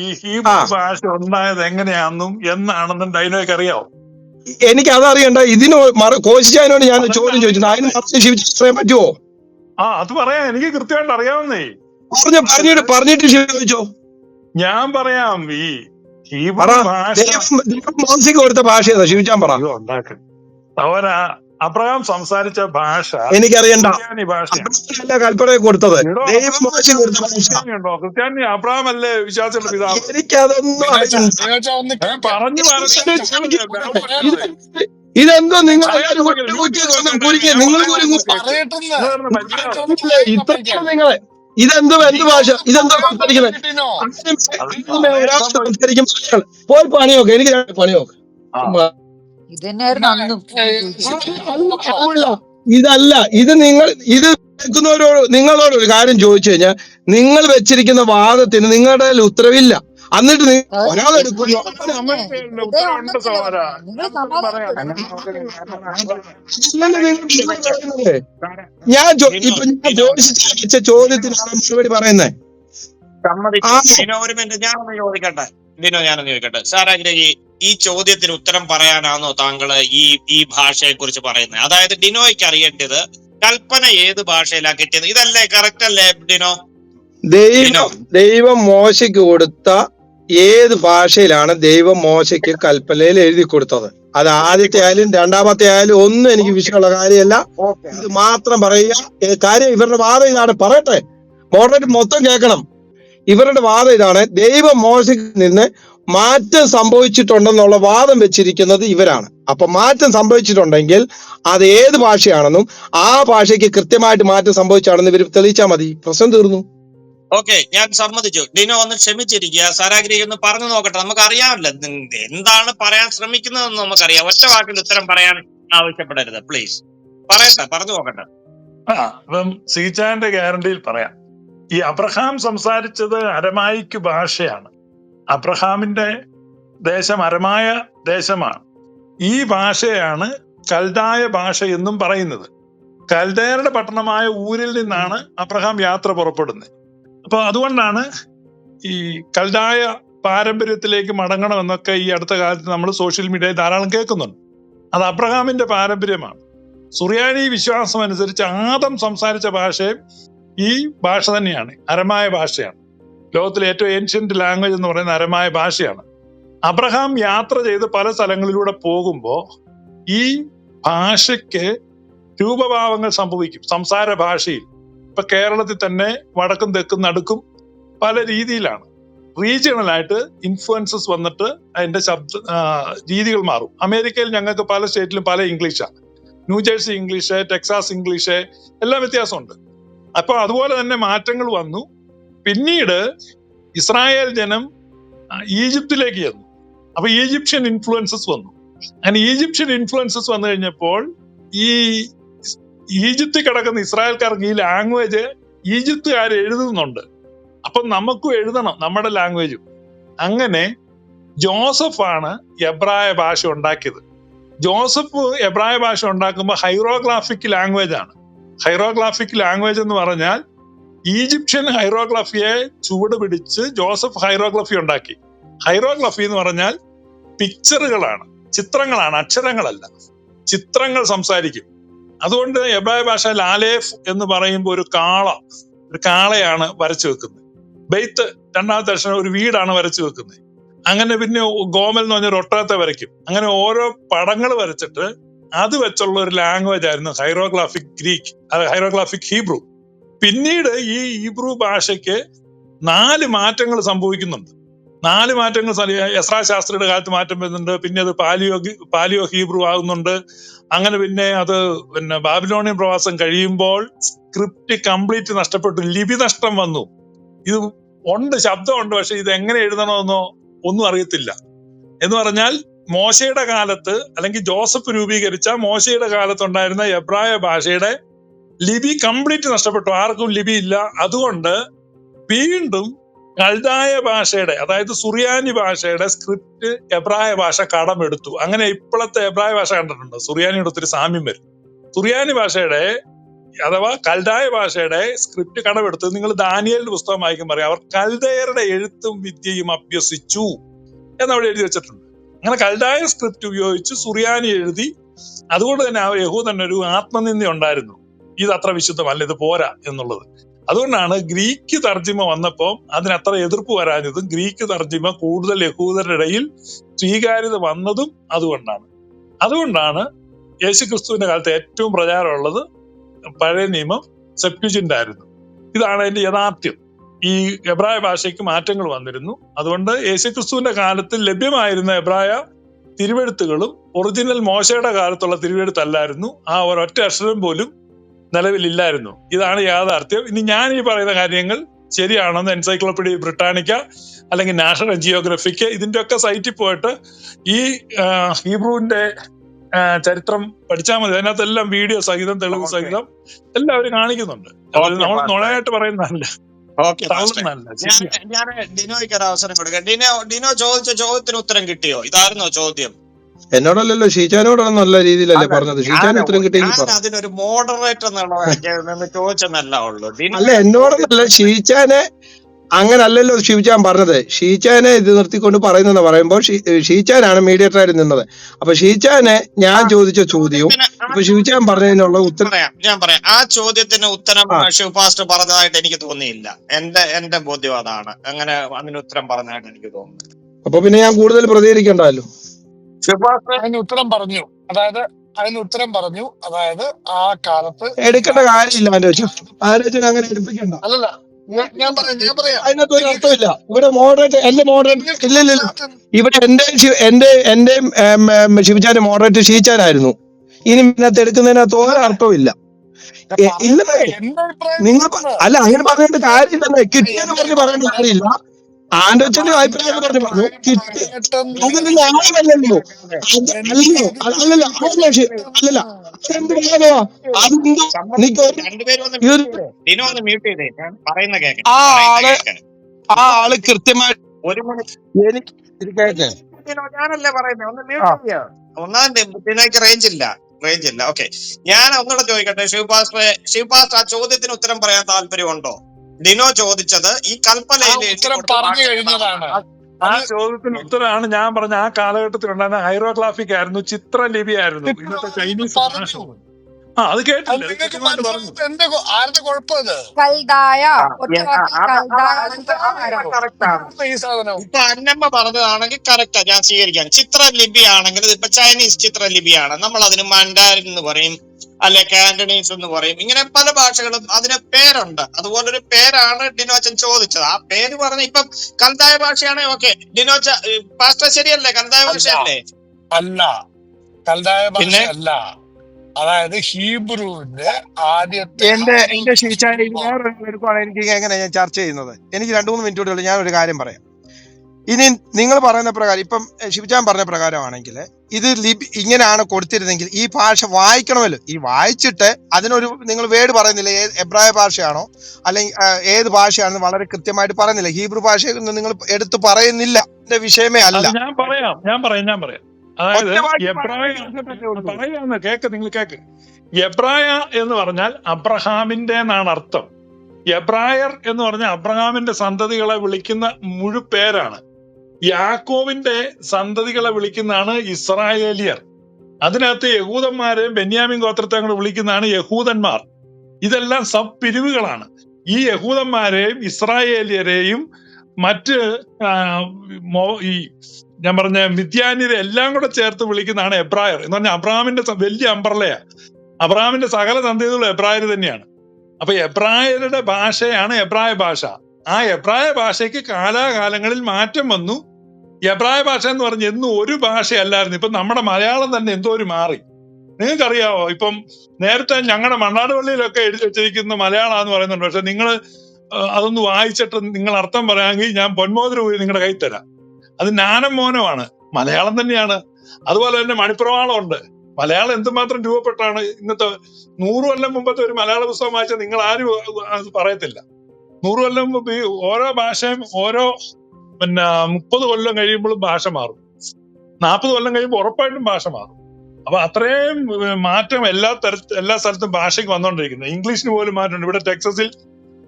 ഈ ഹീബ്രു ഭാഷ ഉണ്ടായത് എങ്ങനെയാണെന്നും എന്നാണെന്നും ഡൈനോയ്ക്ക് അറിയാവോ? എനിക്ക് അതറിയണ്ട ഇതിന് കോശിച്ചതിനോട് കോശിച്ചായനോട് ഞാൻ ചോദ്യം ചോദിച്ചു. അതിന് ശിവജി പറയാൻ പറ്റുമോ ആ അത് പറയാം. എനിക്ക് കൃത്യമായിട്ട് അറിയാവുന്നേ. പറഞ്ഞു പറഞ്ഞിട്ട് പറഞ്ഞിട്ട് ചോദിച്ചോ ഞാൻ പറയാം. ഈ ഹീബ്രു ഭാഷ മാനസിക കൊടുത്ത ഭാഷ ശിവചാൻ പറ. അവന അബ്രഹാം സംസാരിച്ച ഭാഷ എനിക്കറിയണ്ട. അബ്രഹാമല്ല കൽപ്പന കൊടുത്തത്. ഉണ്ടോ? ക്രിസ്ത്യാനി അബ്രഹാം അല്ലേ വിശ്വാസമുള്ള പിതാവ്? എനിക്കതൊന്നും പറഞ്ഞു ഇതെന്തോ നിങ്ങൾ പറയാൻ എല്ലാവരും തുടങ്ങി ഒറ്റ ലൂറ്റി കുറ്റി ഒന്നും നോക്കണ്ട കുരുങ്ങി ഞാൻ നിങ്ങൾ പറയുന്നത് കുരുങ്ങും കേക്ക് പറയട്ടെന്ന് നിങ്ങളൊന്ന് ദിനോച്ച മനസ്സിലാവും ഒന്ന് ഇല്ല പറയുന്ന ഇത്ര പഠിക്കാൻ നിങ്ങളെ ഇതെന്തോ എന്ത് ഭാഷ? ഇതെന്തോ സംസാരിക്കുന്നത്? പോയി പണിയൊക്കെ നോക്ക് എനിക്ക് രണ്ട് അന്നും ഞാൻ ഇതല്ല ഇത് നിങ്ങൾ ഇത് കേൾക്കുന്നവരോട് നിങ്ങളോട് ഒരു കാര്യം ചോദിച്ചു കഴിഞ്ഞാൽ നിങ്ങൾ വെച്ചിരിക്കുന്ന വാദത്തിന് നിങ്ങളുടെ കയ്യിൽ ഉത്തരവില്ല. എന്നിട്ട് നി- ഞാൻ ഞാൻ ഇപ്പൊ ഞാൻ ചോദിച്ച വെച്ച ചോദ്യത്തിനാണ് മറുപടി പറയുന്നത് മിനിറ്റ് ഞാനൊന്ന് ചോദിക്കട്ടെ. എന്തിനോ ഞാനൊന്ന് ചോദിക്കട്ടെ. സാറാഗ്രഹി ഈ ചോദ്യത്തിന് ഉത്തരം പറയാനാണോ താങ്കൾ ഈ ഈ ഭാഷയെ കുറിച്ച് പറയുന്നത്? അതായത് ഡിനോയ്ക്ക് അറിയേണ്ടത് കൽപ്പന ഏത് ഭാഷയിലാണ് കിട്ടിയത്? ഇതല്ലേ കറക്റ്റ് അല്ലേ ഡിനോ? ദൈവം ദൈവം മോശയ്ക്ക് കൊടുത്ത ഏത് ഭാഷയിലാണ് ദൈവം മോശയ്ക്ക് കൽപ്പനയിൽ എഴുതി കൊടുത്തത്? അത് ആദ്യത്തെ ആയാലും രണ്ടാമത്തെ ആയാലും ഒന്നും എനിക്ക് വിഷയമുള്ള കാര്യമല്ല. ഓക്കെ. ഇത് മാത്രം പറയുക. കാര്യം ഇവരുടെ വാദം ഇതാണ്. പറയട്ടെ. മോഡറേറ്റ് മൊത്തം കേൾക്കണം. ഇവരുടെ വാദം ഇതാണ്. ദൈവം മോശയ്ക്ക് നിന്ന് മാറ്റം സംഭവിച്ചിട്ടുണ്ടെന്നുള്ള വാദം വെച്ചിരിക്കുന്നത് ഇവരാണ്. അപ്പൊ മാറ്റം സംഭവിച്ചിട്ടുണ്ടെങ്കിൽ അത് ഏത് ഭാഷയാണെന്നും ആ ഭാഷയ്ക്ക് കൃത്യമായിട്ട് മാറ്റം സംഭവിച്ചാണെന്ന് ഇവർ തെളിയിച്ചാൽ മതി. പ്രശ്നം തീർന്നു. ഓക്കെ ഞാൻ സമ്മതിച്ചു. ഡിനോ ഒന്ന് ക്ഷമിച്ചിരിക്കുക. സാരാഗ്രഹി ഒന്ന് പറഞ്ഞു നോക്കട്ടെ. നമുക്ക് അറിയാമല്ലോ എന്താണ് പറയാൻ ശ്രമിക്കുന്നതെന്ന് നമുക്കറിയാം. ഒറ്റ വാക്കിൽ ഉത്തരം പറയാൻ ആവശ്യപ്പെടരുത്. പ്ലീസ് പറയട്ടെ പറഞ്ഞു നോക്കട്ടെ. ആ അപ്പം സീച്ചാന്റെ ഗ്യാരണ്ടിയിൽ പറയാം. ഈ അബ്രഹാം സംസാരിച്ചത് അരമായിക്ക് ഭാഷയാണ്. അബ്രഹാമിന്റെ ദേശം അരമായ ദേശമാണ്. ഈ ഭാഷയാണ് കൽദായ ഭാഷ എന്നും പറയുന്നത്. കൽദയരുടെ പട്ടണമായ ഊരിൽ നിന്നാണ് അബ്രഹാം യാത്ര പുറപ്പെടുന്നത്. അപ്പൊ അതുകൊണ്ടാണ് ഈ കൽദായ പാരമ്പര്യത്തിലേക്ക് മടങ്ങണമെന്നൊക്കെ ഈ അടുത്ത കാലത്ത് നമ്മൾ സോഷ്യൽ മീഡിയയിൽ ധാരാളം കേൾക്കുന്നുണ്ട്. അത് അബ്രഹാമിന്റെ പാരമ്പര്യമാണ്. സുറിയാനി വിശ്വാസം അനുസരിച്ച് ആദം സംസാരിച്ച ഭാഷയും ഈ ഭാഷ തന്നെയാണ് അരമായ ഭാഷയാണ്. ലോകത്തിലെ ഏറ്റവും ഏൻഷ്യന്റ് ലാംഗ്വേജ് എന്ന് പറയുന്ന അരമായ ഭാഷയാണ്. അബ്രഹാം യാത്ര ചെയ്ത് പല സ്ഥലങ്ങളിലൂടെ പോകുമ്പോൾ ഈ ഭാഷയ്ക്ക് രൂപഭാവങ്ങൾ സംഭവിക്കും. സംസാര ഭാഷയിൽ. ഇപ്പൊ കേരളത്തിൽ തന്നെ വടക്കും തെക്കും നടുക്കും പല രീതിയിലാണ്. റീജിയണൽ ആയിട്ട് ഇൻഫ്ലുവൻസസ് വന്നിട്ട് അതിന്റെ ശബ്ദ രീതികൾ മാറും. അമേരിക്കയിൽ ഞങ്ങൾക്ക് പല സ്റ്റേറ്റിലും പല ഇംഗ്ലീഷാണ് ന്യൂജേഴ്സി ഇംഗ്ലീഷ് ടെക്സാസ് ഇംഗ്ലീഷ് എല്ലാം വ്യത്യാസമുണ്ട്. അപ്പൊ അതുപോലെ തന്നെ മാറ്റങ്ങൾ വന്നു. പിന്നീട് ഇസ്രായേൽ ജനം ഈജിപ്തിലേക്ക് ചെന്നു. അപ്പൊ ഈജിപ്ഷ്യൻ ഇൻഫ്ലുവൻസസ് വന്നു. അങ്ങനെ ഈജിപ്ഷ്യൻ ഇൻഫ്ലുവൻസസ് വന്നു കഴിഞ്ഞപ്പോൾ ഈ ഈജിപ്തിൽ കിടക്കുന്ന ഇസ്രായേൽക്കാർക്ക് ഈ ലാംഗ്വേജ് ഈജിപ്തുകാർ എഴുതുന്നുണ്ട്. അപ്പൊ നമുക്കും എഴുതണം നമ്മുടെ ലാംഗ്വേജും അങ്ങനെ ജോസഫാണ് എബ്രായ ഭാഷ ഉണ്ടാക്കിയത്. ജോസഫ് എബ്രായ ഭാഷ ഉണ്ടാക്കുമ്പോൾ ഹൈറോഗ്രാഫിക് ലാംഗ്വേജ് ആണ്. ഹൈറോഗ്രാഫിക് ലാംഗ്വേജ് എന്ന് പറഞ്ഞാൽ ഈജിപ്ഷ്യൻ ഹൈറോഗ്രാഫിയെ ചുവട് പിടിച്ച് ജോസഫ് ഹൈറോഗ്രാഫി ഉണ്ടാക്കി. ഹൈറോഗ്രാഫി എന്ന് പറഞ്ഞാൽ പിക്ചറുകളാണ് ചിത്രങ്ങളാണ് അക്ഷരങ്ങളല്ല. ചിത്രങ്ങൾ സംസാരിക്കും. അതുകൊണ്ട് എബ്രായ ഭാഷ ലാലേഫ് എന്ന് പറയുമ്പോൾ ഒരു കാള ഒരു കാളയാണ് വരച്ചു വെക്കുന്നത്. ബെയ്ത്ത് രണ്ടാമത്തെ അക്ഷരം ഒരു വീടാണ് വരച്ചു വെക്കുന്നത്. അങ്ങനെ പിന്നെ ഗോമൽ എന്ന് പറഞ്ഞ ഒരു ഒട്ടകത്തെ വരയ്ക്കും. അങ്ങനെ ഓരോ പടങ്ങൾ വരച്ചിട്ട് അത് വെച്ചുള്ള ഒരു ലാംഗ്വേജ് ആയിരുന്നു ഹൈറോഗ്രാഫിക് ഗ്രീക്ക് ഹൈറോഗ്രാഫിക് ഹീബ്രു. പിന്നീട് ഈ ഹീബ്രു ഭാഷയ്ക്ക് നാല് മാറ്റങ്ങൾ സംഭവിക്കുന്നുണ്ട്. നാല് മാറ്റങ്ങൾ യസ്രാ ശാസ്ത്രിയുടെ കാലത്ത് മാറ്റം വരുന്നുണ്ട്. പിന്നെ അത് പാലിയോ പാലിയോ ഹീബ്രു ആകുന്നുണ്ട്. അങ്ങനെ പിന്നെ അത് പിന്നെ ബാബിലോണിയൻ പ്രവാസം കഴിയുമ്പോൾ സ്ക്രിപ്റ്റ് കംപ്ലീറ്റ് നഷ്ടപ്പെട്ടു. ലിപി നഷ്ടം വന്നു. ഇത് ഉണ്ട് ശബ്ദമുണ്ട് പക്ഷെ ഇത് എങ്ങനെ എഴുതണമെന്നോ ഒന്നും അറിയത്തില്ല. എന്ന് പറഞ്ഞാൽ മോശയുടെ കാലത്ത് അല്ലെങ്കിൽ ജോസഫ് രൂപീകരിച്ച മോശയുടെ കാലത്തുണ്ടായിരുന്ന എബ്രായ ഭാഷയുടെ ലിപി കംപ്ലീറ്റ് നഷ്ടപ്പെട്ടു. ആർക്കും ലിപി ഇല്ല. അതുകൊണ്ട് വീണ്ടും കൽദായ ഭാഷയുടെ അതായത് സുറിയാനി ഭാഷയുടെ സ്ക്രിപ്റ്റ് എബ്രായ ഭാഷ കടമെടുത്തു. അങ്ങനെ ഇപ്പോഴത്തെ എബ്രായ ഭാഷ കണ്ടിട്ടുണ്ട്. സുറിയാനിയുടെ ഒത്തിരി സാമ്യം വരും. സുറിയാനി ഭാഷയുടെ അഥവാ കൽദായ ഭാഷയുടെ സ്ക്രിപ്റ്റ് കടമെടുത്ത് നിങ്ങൾ ദാനിയലിന്റെ പുസ്തകം വായിക്കാൻ പറയാം അവർ കൽദയരുടെ എഴുത്തും വിദ്യയും അഭ്യസിച്ചു എന്നവിടെ എഴുതി വെച്ചിട്ടുണ്ട്. അങ്ങനെ കൽദായ സ്ക്രിപ്റ്റ് ഉപയോഗിച്ച് സുറിയാനി എഴുതി. അതുകൊണ്ട് തന്നെ ആ യഹൂദൻ ഒരു ആത്മനിന്ദ ഉണ്ടായിരുന്നു. ഇത് അത്ര വിശുദ്ധമല്ല ഇത് പോരാ എന്നുള്ളത്. അതുകൊണ്ടാണ് ഗ്രീക്ക് തർജിമ വന്നപ്പോൾ അതിനത്ര എതിർപ്പ് വരാഞ്ഞതും ഗ്രീക്ക് തർജിമ കൂടുതൽ യഹൂദരുടെ ഇടയിൽ സ്വീകാര്യത വന്നതും അതുകൊണ്ടാണ്. അതുകൊണ്ടാണ് യേശുക്രിസ്തുവിന്റെ കാലത്ത് ഏറ്റവും പ്രചാരമുള്ളത് പഴയ നിയമം സെപ്റ്റുജിന്റ് ആയിരുന്നു ഇതാണ് അതിന്റെ യഥാർത്ഥ്യം. ഈ എബ്രായ ഭാഷയ്ക്ക് മാറ്റങ്ങൾ വന്നിരുന്നു. അതുകൊണ്ട് യേശുക്രിസ്തുവിന്റെ കാലത്ത് ലഭ്യമായിരുന്ന എബ്രായ തിരുവെഴുത്തുകളും ഒറിജിനൽ മോശയുടെ കാലത്തുള്ള തിരുവെഴുത്തല്ലായിരുന്നു. ആ ഒരൊറ്റ അക്ഷരം പോലും നിലവിലില്ലായിരുന്നു. ഇതാണ് യാഥാർത്ഥ്യം. ഇനി ഞാൻ ഈ പറയുന്ന കാര്യങ്ങൾ ശരിയാണെന്ന് എൻസൈക്ലോപ്പീഡിയ ബ്രിട്ടാനിക്ക അല്ലെങ്കിൽ നാഷണൽ ജിയോഗ്രഫിക്ക് ഇതിന്റെ ഒക്കെ സൈറ്റിൽ പോയിട്ട് ഈ ഹീബ്രുവിന്റെ ചരിത്രം പഠിച്ചാൽ മതി. അതിനകത്തെല്ലാം വീഡിയോ സഹിതം തെളിവ് സഹിതം എല്ലാവരും കാണിക്കുന്നുണ്ട്. നമ്മൾ നുണയായിട്ട് പറയുന്നതല്ല ഞാൻ ഡിനോയ്ക്ക് ഒരു അവസരം കൊടുക്കാം. ഡിനോ ഡിനോ ചോദിച്ച ചോദ്യത്തിന് ഉത്തരം കിട്ടിയോ? ഇതായിരുന്നോ ചോദ്യം? എന്നോടല്ലല്ലോ ഷീജാനോടാണ് നല്ല രീതിയിലല്ലേ പറഞ്ഞത്. ഷീജാൻ ഉത്തരം കിട്ടിയെങ്കിൽ അതിനൊരു ചോദിച്ചെന്നല്ല ഉള്ളൂ. അല്ല എന്നോടല്ല ഷീജാനെ അങ്ങനല്ലല്ലോ ഷീജാൻ പറഞ്ഞത്. ഷീജാനെ ഇത് നിർത്തിക്കൊണ്ട് പറയുന്നെന്ന് പറയുമ്പോൾ ഷീജാനാണ് മീഡിയേറ്റർ ആയിട്ട് നിന്നത്. അപ്പൊ ഷീജാനെ ഞാൻ ചോദിച്ച ചോദ്യവും അപ്പൊ ഇപ്പൊ ഷീജാൻ പറഞ്ഞതിനുള്ള ഉത്തരം ഞാൻ പറയാം. ആ ചോദ്യത്തിന് ഉത്തരം ആ. ശിവപാസ്റ്റ് പറഞ്ഞതായിട്ട് എനിക്ക് തോന്നിയില്ല. എന്റെ എന്റെ ബോധ്യം അതാണ്. അങ്ങനെ അതിന് ഉത്തരം പറഞ്ഞതായിട്ട് എനിക്ക് തോന്നുന്നു. അപ്പൊ പിന്നെ ഞാൻ കൂടുതൽ പ്രതികരിക്കണ്ടല്ലോ? അതിന് ഉത്തരം പറഞ്ഞു. അതായത് അതിന് ഉത്തരം പറഞ്ഞു. അതായത് ആ കാലത്ത് എടുക്കേണ്ട കാര്യമില്ല ആലോചന അങ്ങനെ എടുപ്പിക്കണ്ട. അല്ലല്ല. ഞാൻ ഞാൻ പറയാം ഞാൻ പറയാം. അതിനകത്ത് ഒരു അർത്ഥമില്ല. ഇവിടെ മോഡറേറ്റ് എന്റെ മോഡറേറ്റ് ഇല്ല ഇല്ല ഇല്ല. ഇവിടെ എന്റെ ശി- എന്റെ എന്റെ ശിവചാന്റെ മോഡറേറ്റ് ഷീച്ചാനായിരുന്നു. ഇനി ഇതിനകത്ത് എടുക്കുന്നതിനകത്ത് ഒരു അർത്ഥമില്ല ഇല്ല ഞാൻ എ- ഇല്ലെന്നേ എന്റെ അഭിപ്രായം നിങ്ങൾ അല്ല അങ്ങനെ പറയേണ്ട കാര്യമില്ലെന്നേ കിട്ടിയെന്ന് പറഞ്ഞ് പറയേണ്ട കാര്യമില്ല. ആൻഡോച്ചന്റെ അഭിപ്രായം പറഞ്ഞ് കിട്ടി. അത് അല്ലല്ലോ. അല്ലല്ല. അതെന്ത് അതെന്തോ നിക്ക് ആ ആൾ ആ ആൾ കൃത്യമായിട്ട് ഒരു മിനിറ്റ്. എനിക്ക് കേക്ക്. ഞാനല്ലേ പറയുന്നത് ഒന്ന് മ്യൂട്ട് ഒന്നാം ഡിനോയ്ക്ക് റേഞ്ച് ഇല്ല. റേഞ്ച് ഇല്ല. ഓക്കെ ഞാൻ ഒന്നുകൂടെ ചോദിക്കട്ടെ? ശിവപാസ്റ്ററെ ശിവപാസ്റ്റർ ആ ചോദ്യത്തിന് ഉത്തരം പറയാൻ താല്പര്യമുണ്ടോ? ഡിനോ ചോദിച്ചത് ഈ ഉത്തരം പറഞ്ഞു കഴിഞ്ഞതാണ്. ആ ചോദ്യത്തിന് ഉത്തരമാണ് ഞാൻ പറഞ്ഞ ആ കാലഘട്ടത്തിൽ ഉണ്ടായിരുന്ന ഹൈറോഗ്രാഫിക് ആയിരുന്നു ചിത്രലിപി ആയിരുന്നു ഇന്നത്തെ ചൈനീസ് ഭാഷ ആ അത് കേട്ടില്ല നിങ്ങൾക്ക് എന്റെ ആരുടെ കുഴപ്പം അത് കൽതായ ഇപ്പൊ ഈ സാധനം ഇപ്പൊ അന്നമ്മ പറഞ്ഞതാണെങ്കിൽ കറക്റ്റാ ഞാൻ സ്വീകരിക്കാം ചിത്രലിപി ആണെങ്കിൽ ഇപ്പൊ ചൈനീസ് ചിത്രലിപിയാണ് നമ്മൾ അതിന് മണ്ടാരിൻ എന്ന് പറയും അല്ലെ കാന്റണീസ് എന്ന് പറയും ഇങ്ങനെ പല ഭാഷകളും അതിന് പേരുണ്ട് അതുപോലൊരു പേരാണ് ഡിനോച്ചൻ ചോദിച്ചത് ആ പേര് പറഞ്ഞ ഇപ്പം കൽതായ ഭാഷയാണെ ഓക്കെ ഡിനോച്ച പാസ്റ്റർ ശരിയല്ലേ കൽതായ ഭാഷ ഭാഷയല്ലേ അല്ല കൽതായ ഭാഷ പിന്നെ അല്ല അതായത് ഹീബ്രുവിന്റെ ആദ്യത്തെ എന്റെ എന്റെ ഇത് വേറെ എടുക്കുവാണെങ്കിൽ എനിക്ക് എങ്ങനെ ഞാൻ ചർച്ച ചെയ്യുന്നത്? എനിക്ക് രണ്ടു മൂന്ന് മിനിറ്റ് കൂടെ ഞാൻ ഒരു കാര്യം പറയാം. ഇനി നിങ്ങൾ പറയുന്ന പ്രകാരം ഇപ്പം എഹ്, ശിവചാൻ പറഞ്ഞ പ്രകാരമാണെങ്കിൽ ഇത് ലിപി ഇങ്ങനെയാണ് കൊടുത്തിരുന്നെങ്കിൽ ഈ ഭാഷ വായിക്കണമല്ലോ. ഈ വായിച്ചിട്ട് അതിനൊരു നിങ്ങൾ വേർഡ് പറയുന്നില്ല ഏത് എബ്രായ ഭാഷയാണോ അല്ലെങ്കിൽ ആ, ഏത് ഭാഷയാണെന്ന് വളരെ കൃത്യമായിട്ട് പറയുന്നില്ല. ഹീബ്രു ഭാഷയൊന്നും നിങ്ങൾ എടുത്തു പറയുന്നില്ല. എന്റെ വിഷയമേ അത് അല്ല ഞാൻ പറയാം ഞാൻ പറയാം ഞാൻ പറയാം. അതായത് എബ്രായ കേക്ക് നിങ്ങൾ കേക്ക്. എബ്രായ എന്ന് പറഞ്ഞാൽ അബ്രഹാമിന്റെ എന്നാണ് അർത്ഥം. എബ്രായർ എന്ന് പറഞ്ഞാൽ അബ്രഹാമിന്റെ സന്തതികളെ വിളിക്കുന്ന മുഴുപേരാണ് യാക്കോവിന്റെ സന്തതികളെ വിളിക്കുന്നതാണ് ഇസ്രായേലിയർ. അതിനകത്ത് യഹൂദന്മാരെയും ബെന്യാമിൻ ഗോത്രത്തെ കൂടെ വിളിക്കുന്നതാണ് യഹൂദന്മാർ. ഇതെല്ലാം സബ് പിരിവുകളാണ് ഈ യഹൂദന്മാരെയും ഇസ്രായേലിയരെയും മറ്റ് ഈ ഞാൻ പറഞ്ഞ മിഥ്യാന്യരെ എല്ലാം കൂടെ ചേർത്ത് വിളിക്കുന്നതാണ് എബ്രായർ. എന്ന് പറഞ്ഞാൽ അബ്രാമിന്റെ വലിയ അമ്പർലയാ അബ്രാമിന്റെ സകല സന്ധ്യതകളും എബ്രായർ തന്നെയാണ്. അപ്പൊ എബ്രായരുടെ ഭാഷയാണ് എബ്രായ ഭാഷ. ആ എബ്രായ ഭാഷയ്ക്ക് കാലാകാലങ്ങളിൽ മാറ്റം വന്നു. എബ്രായ ഭാഷ എന്ന് പറഞ്ഞ എന്നും ഒരു ഭാഷയല്ലായിരുന്നു. ഇപ്പൊ നമ്മുടെ മലയാളം തന്നെ എന്തോ ഒരു മാറി. നിങ്ങൾക്കറിയാവോ? ഇപ്പം നേരത്തെ ഞങ്ങളുടെ മണ്ണാടുപള്ളിയിലൊക്കെ എഴുതി വെച്ചിരിക്കുന്ന മലയാളം എന്ന് പറയുന്നുണ്ട്. പക്ഷെ നിങ്ങൾ അതൊന്ന് വായിച്ചിട്ട് നിങ്ങൾ അർത്ഥം പറയാമെങ്കിൽ ഞാൻ പൊന്മോതിര പോയി നിങ്ങളുടെ കൈ തരാം. അത് ജ്ഞാനം മോനമാണ്. മലയാളം തന്നെയാണ്. അതുപോലെ തന്നെ മണിപ്രവാളം ഉണ്ട് മലയാളം എന്തുമാത്രം രൂപപ്പെട്ടാണ്? ഇന്നത്തെ നൂറ് കൊല്ലം മുമ്പത്തെ ഒരു മലയാള പുസ്തകം വായിച്ചാൽ നിങ്ങൾ ആരും പറയത്തില്ല. നൂറ് കൊല്ലം മുമ്പ് ഈ ഓരോ ഭാഷയും ഓരോ പിന്നെ മുപ്പത് കൊല്ലം കഴിയുമ്പോഴും ഭാഷ മാറും. നാൽപ്പത് കൊല്ലം കഴിയുമ്പോൾ ഉറപ്പായിട്ടും ഭാഷ മാറും. അപ്പൊ അത്രയും മാറ്റം എല്ലാ തരത്തിൽ എല്ലാ സ്ഥലത്തും ഭാഷയ്ക്ക് വന്നുകൊണ്ടിരിക്കുന്നത് ഇംഗ്ലീഷിന് പോലും മാറ്റമുണ്ട്. ഇവിടെ ടെക്സസിൽ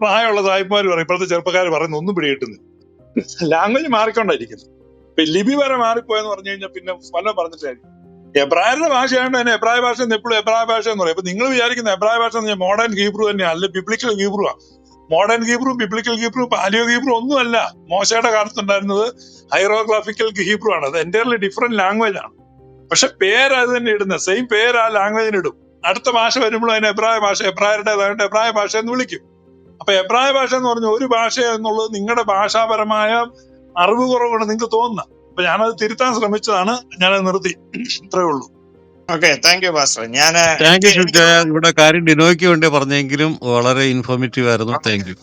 പ്രായമുള്ള സാഹിബ്മാർ പറയും ഇപ്പോഴത്തെ ചെറുപ്പക്കാർ പറയുന്ന ഒന്നും പിടികിട്ടുന്നില്ല. ലാംഗ്വേജ് മാറിക്കൊണ്ടായിരിക്കുന്നു ഇപ്പൊ ലിപി വരെ മാറിപ്പോയെന്ന് പറഞ്ഞു കഴിഞ്ഞാൽ പിന്നെ പല പറഞ്ഞിട്ടായിരിക്കും എബ്രായരുടെ ഭാഷയായതുകൊണ്ട് തന്നെ എബ്രായ ഭാഷ എന്ന് എപ്പോഴും എബ്രായ ഭാഷ എന്ന് പറയും. അപ്പൊ നിങ്ങൾ വിചാരിക്കുന്ന എബ്രായ ഭാഷ എന്ന് മോഡേൺ ഗീബ്രു തന്നെയാണ് അല്ല ബിബ്ലിക്കൽ ഗീബ്രു ആണ് modern Hebrew biblical Hebrew paleo Hebrew ഒന്നുമല്ല. മോശയുടെ കാലത്തുണ്ടായിരുന്നത് ഹൈറോഗ്രാഫിക്കൽ ഗീബ്രു ആണ്. അത് എന്റെ ഡിഫറെന്റ് ലാംഗ്വേജ് ആണ്. പക്ഷെ പേര് അത് തന്നെ ഇടുന്നത് സെയിം പേര് ആ ലാംഗ്വേജിന് ഇടും. അടുത്ത ഭാഷ വരുമ്പോൾ അതിന് എബ്രായ ഭാഷ എബ്രായരുടേതായിട്ട് എബ്രായ ഭാഷ എന്ന് വിളിക്കും. അപ്പൊ എബ്രായ ഭാഷ എന്ന് പറഞ്ഞ ഒരു ഭാഷ എന്നുള്ളത് നിങ്ങളുടെ ഭാഷാപരമായ അറിവ് കുറവുകൊണ്ട് നിങ്ങൾക്ക് തോന്നുന്ന. അപ്പൊ ഞാനത് തിരുത്താൻ ശ്രമിച്ചതാണ്. ഞാനത് നിർത്തി. ഇത്രേ ഉള്ളൂ. ഓക്കെ താങ്ക് യു ഞാൻ താങ്ക് യു ഇവിടെ കാര്യം ഡിനോയ്ക്ക് വേണ്ടി പറഞ്ഞെങ്കിലും വളരെ ഇൻഫോർമേറ്റീവ് ആയിരുന്നു. Thank you